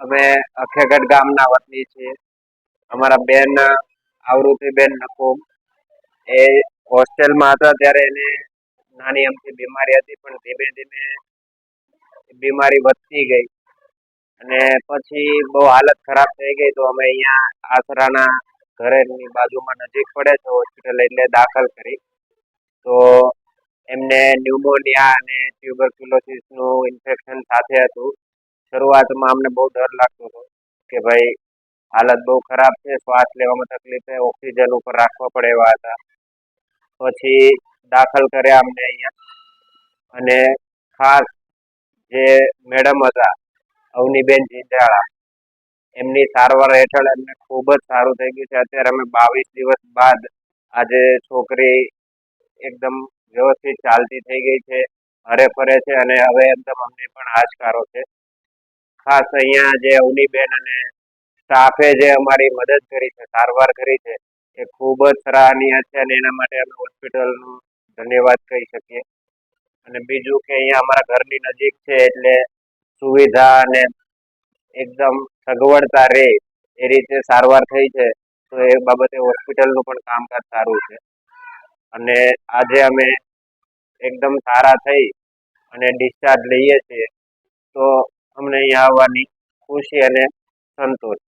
અમે અખેગઢ ગામના વતની છીએ. અમારા બેન આવૃત્તિબેન નકુમ. એ હોસ્ટેલમાં હતા ત્યારે એને નાની અમથી બીમારી હતી, પણ ધીમે ધીમે બીમારી વધતી ગઈ. અને પછી બહુ હાલત ખરાબ થઈ ગઈ તો અમે અહીંયા આસરાના ઘરેની બાજુમાં નજીક પડે છે, હોસ્પિટલ એટલે દાખલ કરી. તો એમને ન્યુમોનિયા અને ટ્યુબરક્યુલોસિસનું ઇન્ફેક્શન સાથે હતું. શરૂઆતમાં અમને બહુ ડર લાગતો હતો કે ભાઈ, હાલત બહુ ખરાબ છે, શ્વાસ લેવામાં તકલીફ છે, ઓક્સિજન ઉપર રાખવા પડે એવા હતા. પછી દાખલ કર્યા અમને અહીંયા. અને ખાસ જે મેડમ હતા, અવનીબેન જીંજાળા, એમની સારવાર હેઠળ એમને ખૂબ જ સારું થઈ ગયું છે. અત્યારે અમે બાવીસ દિવસ બાદ આજે છોકરી એકદમ વ્યવસ્થિત ચાલતી થઈ ગઈ છે હરે ફરે છે અને હવે એકદમ અમને પણ હાશકારો છે. ખાસ અહીંયા જે અવનીબેન અને સ્ટાફે જે અમારી મદદ કરી છે, સારવાર કરી છે, એ ખૂબ જ સરાહનીય છે અને એના માટે અમે હોસ્પિટલનું ધન્યવાદ કહી શકીએ. અને બીજું કે અહીંયા અમારા ઘરની નજીક છે એટલે સુવિધા અને એકદમ સગવડતા રહે એ રીતે સારવાર થઈ છે, તો એ બાબતે હોસ્પિટલનું પણ કામકાજ સારું છે. અને આજે અમે એકદમ સારા થઈ અને ડિસ્ચાર્જ લઈએ છીએ, તો અમને અહીંયા આવવાની ખુશી અને સંતોષ.